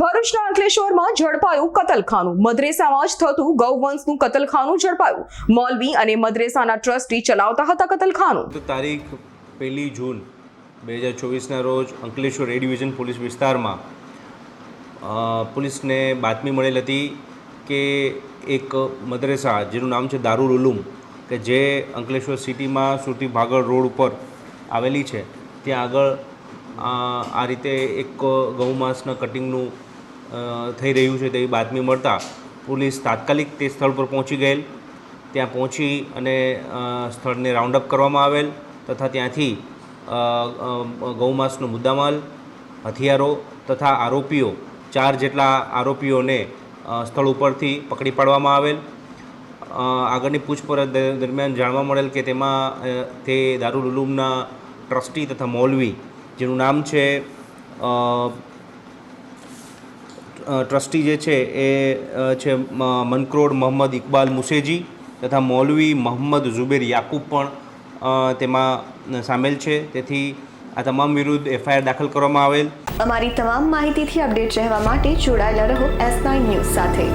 ભરૂચના અંકલેશ્વરમાં ઝડપાયું કતલખાનું. મદ્રેસામાં જ થતું ગૌવંશનું કતલખાનું ઝડપાયું. મૌલવી અને મદ્રેસાના ટ્રસ્ટી ચલાવતા હતા કતલખાનું. તારીખ પહેલી જૂન બે હજાર ચોવીસના રોજ અંકલેશ્વર એ ડિવિઝન પોલીસ વિસ્તારમાં પોલીસને બાતમી મળેલ હતી કે એક મદ્રેસા, જેનું નામ છે દારુલ ઉલુમ, કે જે અંકલેશ્વર સિટીમાં સુરતી ભાગળ રોડ ઉપર આવેલી છે. ત્યાં આગળ આ રીતે એક ગૌમાંસના કટિંગનું થઈ રહ્યું છે તેવી બાતમી મળતા પોલીસ તાત્કાલિક તે સ્થળ પર પહોંચી ગયેલ. ત્યાં પહોંચી અને સ્થળને રાઉન્ડ અપ કરવામાં આવેલ તથા ત્યાંથી ગૌમાંસનો મુદ્દામાલ, હથિયારો તથા આરોપીઓ, ચાર જેટલા આરોપીઓને સ્થળ ઉપરથી પકડી પાડવામાં આવેલ. આગળની પૂછપરછ દરમિયાન જાણવા મળેલ કે તેમાં તે દારૂલ ઉલૂમના ટ્રસ્ટી તથા મૌલવી જેનું નામ છે ટ્રસ્ટી જે છે એ છે મનક્રોડ મોહમ્મદ ઇકબાલ મુસેજી તથા મૌલવી મોહમ્મદ ઝુબેર યાકૂબ પણ તેમાં સામેલ છે. તેથી આ તમામ વિરુદ્ધ એફઆઈઆર દાખલ કરવામાં આવેલ. અમારી તમામ માહિતીથી અપડેટ રહેવા માટે જોડાયેલા રહો એસ નાઇન ન્યૂઝ સાથે.